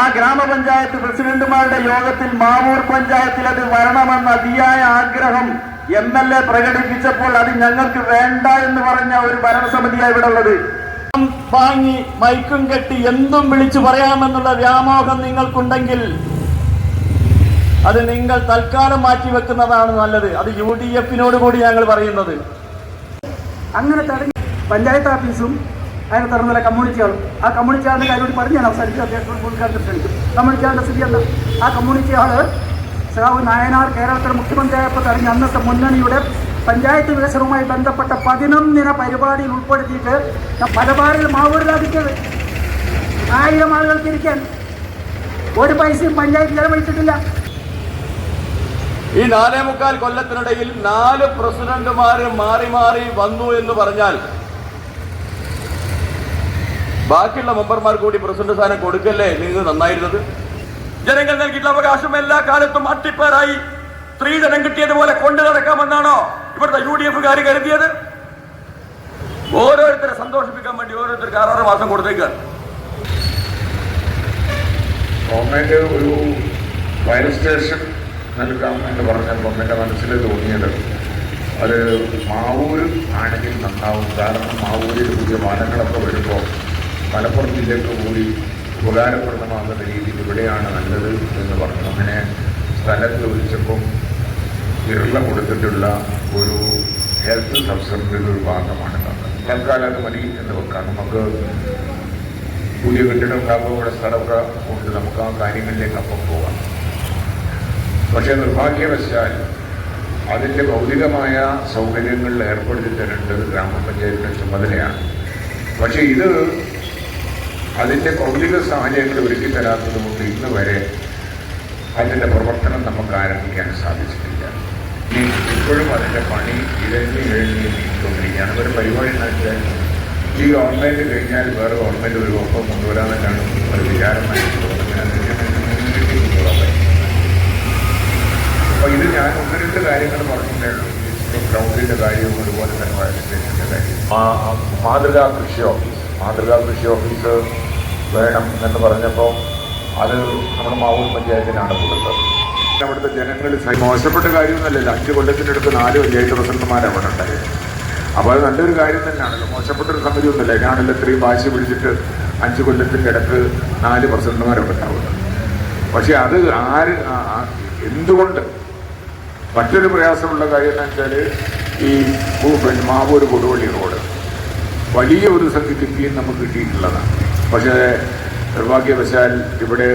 ആ ഗ്രാമപഞ്ചായത്ത് പ്രസിഡന്റുമാരുടെ യോഗത്തിൽ മാവൂർ പഞ്ചായത്തിൽ അത് വരണമെന്ന അതിയായ ആഗ്രഹം എം എൽ എ പ്രകടിപ്പിച്ചപ്പോൾ അത് ഞങ്ങൾക്ക് വേണ്ട എന്ന് പറഞ്ഞ ഒരു ഭരണസമിതിയാണ് ഇവിടെ ഉള്ളത്. വാങ്ങി മൈക്കും കെട്ടി എന്തും വിളിച്ചു പറയാമെന്നുള്ള വ്യാമോഹം നിങ്ങൾക്കുണ്ടെങ്കിൽ അത് നിങ്ങൾ തൽക്കാലം മാറ്റി വെക്കുന്നതാണ് നല്ലത്. അത് യു ഡി എഫിനോട് കൂടി ഞങ്ങൾ പറയുന്നത്. അങ്ങനെ തടഞ്ഞ് പഞ്ചായത്ത് ഓഫീസും അതിനെ തുറന്നുള്ള കമ്മ്യൂണിറ്റിയാണ് ആ കമ്മ്യൂണിറ്റി ആളുടെ കൂടി പറഞ്ഞ് ഞാൻ അവസാനിച്ചു അദ്ദേഹത്തോട് ഉദ്ഘാടനം ശ്രമിക്കും കമ്മ്യൂണിറ്റി ആളുടെ സ്ഥിതി അല്ല ആ കമ്മ്യൂണിറ്റി ആൾ സഖാവ് നായനാർ കേരളത്തിലെ മുഖ്യമന്ത്രിയായപ്പോൾ തടഞ്ഞ അന്നത്തെ മുന്നണിയുടെ പഞ്ചായത്ത് വികസനവുമായി ബന്ധപ്പെട്ട പതിനൊന്നിന പരിപാടിയിൽ ഉൾപ്പെടുത്തിയിട്ട് മലബാറിൽ മാവൂരിലാദിക്കത് ആയിരം ആളുകൾക്ക് ഇരിക്കാൻ ഒരു പൈസയും പഞ്ചായത്ത് ചെലവഴിച്ചിട്ടില്ല. ഈ നാലേ മുക്കാൽ കൊല്ലത്തിനിടയിൽ നാല് പ്രസിഡന്റുമാർ മാറി മാറി വന്നു എന്ന് പറഞ്ഞാൽ ബാക്കിയുള്ള മെമ്പർമാർ കൂടി പ്രസിഡന്റ് സ്ഥാനം കൊടുക്കല്ലേ? നിങ്ങൾ നന്നായിരുന്നത്? ജനങ്ങൾ നൽകിയിട്ടുള്ള അവകാശം എല്ലാ കാലത്തും അട്ടിപ്പേറായി. സ്ത്രീധനം കിട്ടിയതുപോലെ കൊണ്ടു നടക്കാമെന്നാണോ ഇവിടുത്തെ യു ഡി എഫുകാർ കരുതിയത്? ഓരോരുത്തരെ സന്തോഷിപ്പിക്കാൻ വേണ്ടി ഓരോരുത്തർക്ക് ആറാറ് മാസം കൊടുത്തേക്കാണ്. ഗവൺമെന്റ് ഒരു ഫയർ സ്റ്റേഷൻ നൽകാം എന്ന് പറഞ്ഞപ്പോൾ എന്റെ മനസ്സിൽ തോന്നിയത് അത് മാവൂർ ആണെങ്കിൽ നന്നാവും. കാരണം മാവൂരിൽ പുതിയ വാഹനങ്ങളൊക്കെ വരുമ്പോൾ മലപ്പുറം ജില്ലയ്ക്ക് കൂടി ഉപകാരപ്രദമാകുന്ന രീതിയിൽ ഇവിടെയാണ് നല്ലത് എന്ന് പറഞ്ഞു. അങ്ങനെ സ്ഥലം ചോദിച്ചപ്പം കേരളം കൊടുത്തിട്ടുള്ള ഒരു ഹെൽത്ത് സബ്സിഡിയുടെ ഒരു ഭാഗമാണ് തൽക്കാലം അത് മതി എന്ന് വെക്കാം. നമുക്ക് പുതിയ കെട്ടിടം ഉണ്ടാകുമ്പോൾ ഇവിടെ സ്ഥലമൊക്കെ കൊണ്ട് നമുക്ക് ആ കാര്യങ്ങളിലേക്ക് അപ്പം പോകാം. പക്ഷേ നിർഭാഗ്യവശാൽ അതിന്റെ ഭൗതികമായ സൗകര്യങ്ങൾ ഏർപ്പെടുത്തി തരേണ്ടത് ഗ്രാമപഞ്ചായത്തിന്റെ ചുമതലയാണ്. പക്ഷേ ഇത് അതിന്റെ ഭൗതിക സാഹചര്യങ്ങൾ ഒരുക്കി തരാത്തത് കൊണ്ട് ഇന്ന് വരെ അതിന്റെ പ്രവർത്തനം നമുക്ക് ആരംഭിക്കാൻ സാധിച്ചിട്ടില്ല. ഇനി ഇപ്പോഴും അതിന്റെ പണി ഇഴഞ്ഞ് ഇഴഞ്ഞ് നീങ്ങിക്കൊണ്ടിരിക്കുകയാണ്. ഒരു പരിപാടി നടത്തിയാൽ ഈ ഗവൺമെന്റ് കഴിഞ്ഞാൽ വേറെ ഗവൺമെന്റ് ഒരു ഒപ്പം കൊണ്ടുവരാമെന്നാണ് ഒരു തോന്നുന്നത് അപ്പോൾ ഇത് ഞാൻ ഒന്ന് രണ്ട് കാര്യങ്ങൾ പറഞ്ഞിട്ടേ ഉള്ളൂ ഈ ഗ്രൗണ്ടിന്റെ കാര്യവും അതുപോലെ തന്നെ മാതൃകാ കൃഷി ഓഫീസ്. മാതൃകാ കൃഷി ഓഫീസ് വേണം എന്ന് പറഞ്ഞപ്പോൾ അത് നമ്മുടെ മാവൂർ പഞ്ചായത്തിനാണ് കൊടുത്തത്. അവിടുത്തെ ജനങ്ങൾ സ- മോശപ്പെട്ട കാര്യമൊന്നുമല്ലല്ലോ അഞ്ച് കൊല്ലത്തിനടുത്ത് നാല് പഞ്ചായത്ത് പ്രസിഡന്റുമാർ അവിടെ ഉണ്ടായത്. അപ്പോൾ അത് നല്ലൊരു കാര്യം തന്നെയാണല്ലോ മോശപ്പെട്ടൊരു സംഗതി ഒന്നുമില്ല ഞാനല്ല ഇത്രയും വാശി പിടിച്ചിട്ട് അഞ്ച് കൊല്ലത്തിന്റെ ഇടയ്ക്ക് നാല് പ്രസിഡന്റുമാരൊക്കെ ഉണ്ടാവുന്നത്. പക്ഷേ അത് ആര് എന്തുകൊണ്ട്? മറ്റൊരു പ്രയാസമുള്ള കാര്യം എന്ന് വെച്ചാൽ ഈ മാവൂർ കൊടുവള്ളി റോഡ്. വലിയ ഒരു സംഖ്യക്ക് ഫീൻ നമുക്ക് കിട്ടിയിട്ടുള്ളതാണ്. പക്ഷേ നിർഭാഗ്യവശാൽ ഇവിടെ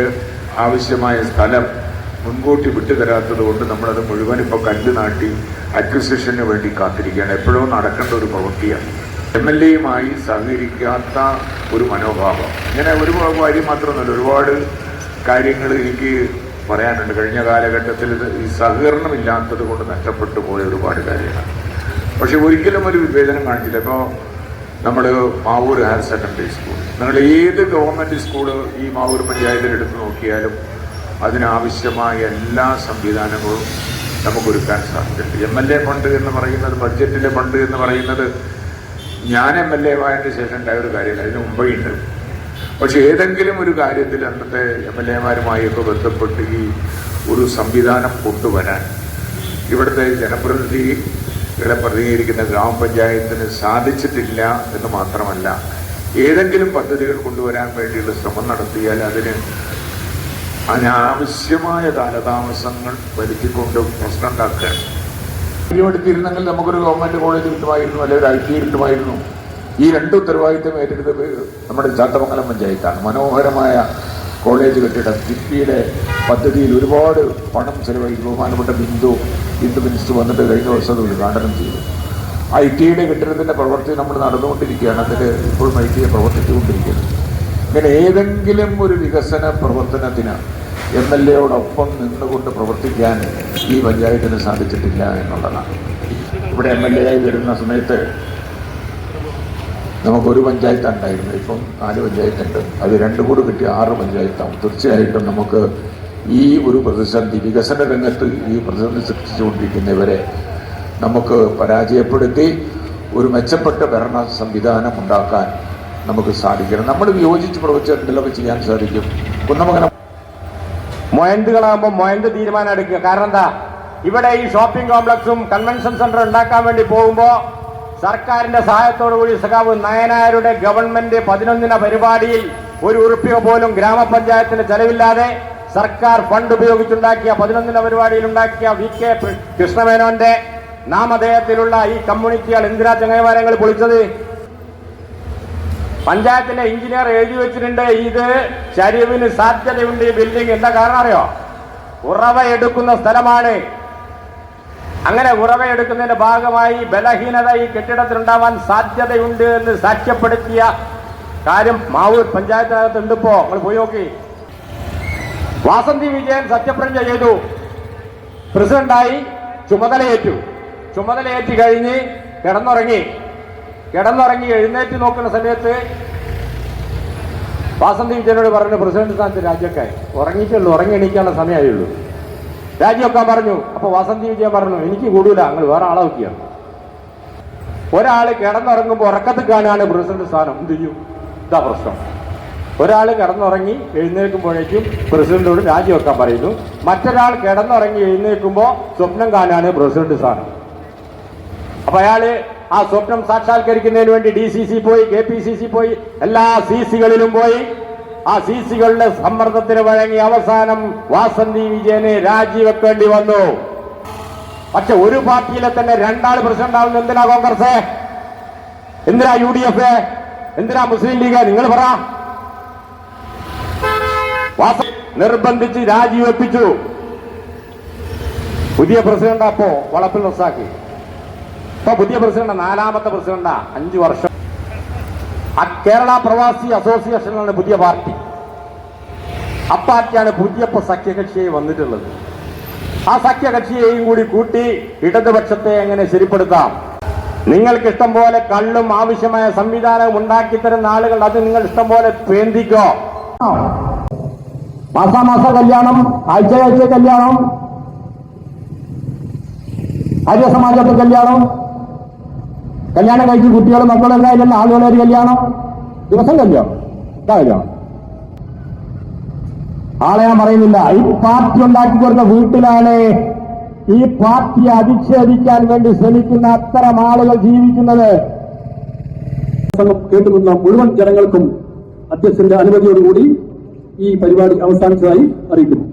ആവശ്യമായ സ്ഥലം മുൻകൂട്ടി വിട്ടുതരാത്തത് കൊണ്ട് നമ്മളത് മുഴുവൻ ഇപ്പോൾ കല്ല് നാട്ടി അക്വിസിഷന് വേണ്ടി കാത്തിരിക്കുകയാണ്. എപ്പോഴും നടക്കേണ്ട ഒരു പ്രവൃത്തിയാണ്. എം എൽ എയുമായി സഹകരിക്കാത്ത ഒരു മനോഭാവം. ഇങ്ങനെ ഒരു കാര്യം മാത്രമല്ല ഒരുപാട് കാര്യങ്ങൾ എനിക്ക് പറയാനുണ്ട്. കഴിഞ്ഞ കാലഘട്ടത്തിൽ ഈ സഹകരണമില്ലാത്തത് കൊണ്ട് നഷ്ടപ്പെട്ടു പോയ ഒരുപാട് കാര്യങ്ങൾ. പക്ഷെ ഒരിക്കലും ഒരു വിവേചനം കാണിച്ചില്ല. ഇപ്പോൾ നമ്മൾ മാവൂർ ഹയർ സെക്കൻഡറി സ്കൂൾ. നിങ്ങൾ ഏത് ഗവൺമെന്റ് സ്കൂൾ ഈ മാവൂർ പഞ്ചായത്തിൽ എടുത്ത് നോക്കിയാലും അതിനാവശ്യമായ എല്ലാ സംവിധാനങ്ങളും നമുക്കൊരുക്കാൻ സാധിച്ചിട്ടുണ്ട്. എം എൽ എ ഫണ്ട് എന്ന് പറയുന്നത് ബഡ്ജറ്റിലെ ഫണ്ട് എന്ന് പറയുന്നത് ഞാൻ എം എൽ എ ആയതിനു ശേഷം ഉണ്ടായ ഒരു കാര്യമില്ല അതിന് മുമ്പേ ഉണ്ട്. പക്ഷെ ഏതെങ്കിലും ഒരു കാര്യത്തിൽ അന്നത്തെ എം എൽ എമാരുമായൊക്കെ ബന്ധപ്പെട്ട് ഈ ഒരു സംവിധാനം കൊണ്ടുവരാൻ ഇവിടുത്തെ ജനപ്രതിനിധികളെ പ്രതികരിക്കുന്ന ഗ്രാമപഞ്ചായത്തിന് സാധിച്ചിട്ടില്ല എന്ന് മാത്രമല്ല ഏതെങ്കിലും പദ്ധതികൾ കൊണ്ടുവരാൻ വേണ്ടിയുള്ള ശ്രമം നടത്തിയാൽ അതിന് അനാവശ്യമായ കാലതാമസങ്ങൾ വരുത്തിക്കൊണ്ട് പ്രശ്നം ഉണ്ടാക്കുകയാണ്. എടുത്തിരുന്നെങ്കിൽ നമുക്കൊരു ഗവൺമെന്റ് കോളേജ് കിട്ടുമായിരുന്നു അല്ലെങ്കിൽ ഒരു ഐ ടി കിട്ടുമായിരുന്നു. ഈ രണ്ട് ഉത്തരവാദിത്തം ഏറ്റെടുത്തത് നമ്മുടെ ചാത്തമംഗലം പഞ്ചായത്താണ്. മനോഹരമായ കോളേജ് കെട്ടിടം കിഫ്ബിയുടെ പദ്ധതിയിൽ ഒരുപാട് പണം ചെലവഴിക്കും ബഹുമാനപ്പെട്ട ബിന്ദു ബിന്ദു മിനിസ്റ്റർ വന്നിട്ട് കഴിഞ്ഞ വർഷം അത് ഉദ്ഘാടനം ചെയ്തു. ഐ ടിയുടെ കെട്ടിടത്തിന്റെ പ്രവൃത്തി നമ്മൾ നടന്നുകൊണ്ടിരിക്കുകയാണ്. അതിൽ ഇപ്പോഴും ഐ ടിയെ പ്രവർത്തിച്ചുകൊണ്ടിരിക്കുന്നത് ഇങ്ങനെ ഏതെങ്കിലും ഒരു വികസന പ്രവർത്തനത്തിന് എം എൽ എയോടൊപ്പം നിന്നുകൊണ്ട് പ്രവർത്തിക്കാൻ ഈ പഞ്ചായത്തിന് സാധിച്ചിട്ടില്ല എന്നുള്ളതാണ്. ഇവിടെ എം എൽ എ ആയി വരുന്ന സമയത്ത് നമുക്കൊരു പഞ്ചായത്ത് ഉണ്ടായിരുന്നു ഇപ്പം നാല് പഞ്ചായത്തുണ്ട്. അത് രണ്ടും കൂടി കിട്ടിയ ആറ് പഞ്ചായത്താവും. തീർച്ചയായിട്ടും നമുക്ക് ഈ ഒരു പ്രതിസന്ധി വികസന രംഗത്ത് ഈ പ്രതിസന്ധി സൃഷ്ടിച്ചുകൊണ്ടിരിക്കുന്നവരെ നമുക്ക് പരാജയപ്പെടുത്തി ഒരു മെച്ചപ്പെട്ട ഭരണ സംവിധാനം ഉണ്ടാക്കാൻ നമുക്ക് സാധിക്കണം. നമ്മൾ വിയോജിച്ച് എന്തെങ്കിലുമൊക്കെ ചെയ്യാൻ സാധിക്കും. കുന്നമംഗലം മൊയന്തുകളാകുമ്പോൾ മൊയന്ത് തീരുമാനം എടുക്കുക. കാരണം എന്താ? ഇവിടെ ഈ ഷോപ്പിംഗ് കോംപ്ലക്സും കൺവെൻഷൻ സെന്റർ ഉണ്ടാക്കാൻ വേണ്ടി പോകുമ്പോൾ സർക്കാരിന്റെ സഹായത്തോടു കൂടി സഖാവ് നയനാരുടെ ഗവൺമെന്റ് പതിനൊന്നിന പരിപാടിയിൽ ഒരു ഉറുപ്പിക പോലും ഗ്രാമപഞ്ചായത്തിന്റെ ചെലവില്ലാതെ സർക്കാർ ഫണ്ട് ഉപയോഗിച്ചുണ്ടാക്കിയ പതിനൊന്നിന പരിപാടിയിൽ ഉണ്ടാക്കിയ വി കെ കൃഷ്ണമേനോന്റെ നാമധേയത്തിലുള്ള ഈ കമ്മ്യൂണിറ്റികൾ എന്തിനാ ചങ്ങായിമാരങ്ങൾ പൊളിച്ചത്? പഞ്ചായത്തിലെ എഞ്ചിനീയർ എഴുതി വെച്ചിട്ടുണ്ട് ഇത് ചരിവിന് സാധ്യതയുണ്ട് ഈ ബിൽഡിംഗ് എന്താ കാരണം അറിയോ? ഉറവ എടുക്കുന്ന സ്ഥലമാണ്. അങ്ങനെ ഉറവ എടുക്കുന്നതിന്റെ ഭാഗമായി ബലഹീനത ഈ കെട്ടിടത്തിലുണ്ടാവാൻ സാധ്യതയുണ്ട് എന്ന് സാക്ഷ്യപ്പെടുത്തിയ കാര്യം മാവൂർ പഞ്ചായത്തിനകത്തുണ്ട് ഇപ്പോ. നിങ്ങൾ പോയി നോക്കി. വാസന്തി വിജയൻ സത്യപ്രജ്ഞ ചെയ്തു. പ്രസിഡന്റായി ചുമതലയേറ്റു. ചുമതലയേറ്റി കഴിഞ്ഞ് കിടന്നുറങ്ങി. കിടന്നുറങ്ങി എഴുന്നേറ്റ് നോക്കുന്ന സമയത്ത് വാസന്തി വിജയനോട് പറഞ്ഞു പ്രസിഡന്റ് സ്ഥാനത്ത് രാജ്യക്കാർ ഉറങ്ങിയിട്ടുള്ളൂ ഉറങ്ങി എണീക്കാനുള്ള സമയമായുള്ളൂ. രാജിവെക്കാൻ പറഞ്ഞു. അപ്പൊ വാസന്തി വിജയൻ പറഞ്ഞു എനിക്ക് കൂടൂല നിങ്ങൾ വേറെ ആളെ വെക്കുകയാണ് ഒരാൾ കിടന്നുറങ്ങുമ്പോൾ ഉറക്കത്തിൽ കാണാണ് പ്രസിഡന്റ് സ്ഥാനം. എന്ത് ചെയ്യും? ഇതാ പ്രശ്നം. ഒരാൾ കിടന്നുറങ്ങി എഴുന്നേൽക്കുമ്പോഴേക്കും പ്രസിഡന്റോട് രാജിവെക്കാൻ പറയുന്നു. മറ്റൊരാൾ കിടന്നുറങ്ങി എഴുന്നേൽക്കുമ്പോൾ സ്വപ്നം കാണാണ് പ്രസിഡന്റ് സാർ. അപ്പൊ അയാൾ ആ സ്വപ്നം സാക്ഷാത്കരിക്കുന്നതിന് വേണ്ടി ഡി സി സി പോയി കെ പി സി സി പോയി എല്ലാ സി സികളിലും പോയി. ആ സി സികളുടെ സമ്മർദ്ദത്തിന് വഴങ്ങി അവസാനം വാസന്തി വിജയനെ രാജിവെക്കേണ്ടി വന്നു. പക്ഷെ ഒരു പാർട്ടിയിലെ തന്നെ രണ്ടാൾ പ്രസിഡന്റ് ആവുന്ന എന്തിനാ കോൺഗ്രസ്? എന്തിനാ യു ഡി എഫ്? എന്തിനാ മുസ്ലിം ലീഗ്? നിങ്ങൾ പറ. നിർബന്ധിച്ച് രാജിവെപ്പിച്ചു. പുതിയ പ്രസിഡന്റ് അപ്പോ വളപ്പിൽ റസാക്കി ഇപ്പൊ പുതിയ പ്രസിഡന്റ് നാലാമത്തെ പ്രസിഡന്റാ. അഞ്ചു വർഷം. കേരള പ്രവാസി അസോസിയേഷനാണ് പുതിയ പാർട്ടി. ആ പാർട്ടിയാണ് പുതിയ സഖ്യകക്ഷിയെ സഖ്യകക്ഷിയായി വന്നിട്ടുള്ളത്. ആ സഖ്യകക്ഷിയെയും കൂടി കൂട്ടി ഇടതുപക്ഷത്തെ എങ്ങനെ ശരിപ്പെടുത്താം? നിങ്ങൾക്ക് ഇഷ്ടം പോലെ കള്ളും ആവശ്യമായ സംവിധാനവും ഉണ്ടാക്കി തരുന്ന ആളുകൾ അത് നിങ്ങൾ ഇഷ്ടം പോലെ പേന്തിക്കോ? മാസാമാസ കല്യാണം ആഴ്ച ആഴ്ച കല്യാണം ആര്യ സമാജത്തെ കല്യാണം കല്യാണം കഴിച്ച് കുട്ടികളും മക്കളെല്ലാം എന്തായാലും ആളുകളെ ഒരു കല്യാണം? ദിവസം കല്യാണം. കല്യാണം. ആളെ ഞാൻ പറയുന്നില്ല. ഈ പാർട്ടി ഉണ്ടാക്കി കൊടുത്ത വീട്ടിലാണ് ഈ പാർട്ടി അധിക്ഷേപിക്കാൻ വേണ്ടി ശ്രമിക്കുന്ന അത്തരം ആളുകൾ ജീവിക്കുന്നത്. കേട്ടുനിന്ന മുഴുവൻ ജനങ്ങൾക്കും അധ്യക്ഷന്റെ അനുമതിയോടുകൂടി ഈ പരിപാടി അവസാനിച്ചതായി അറിയിക്കുന്നു.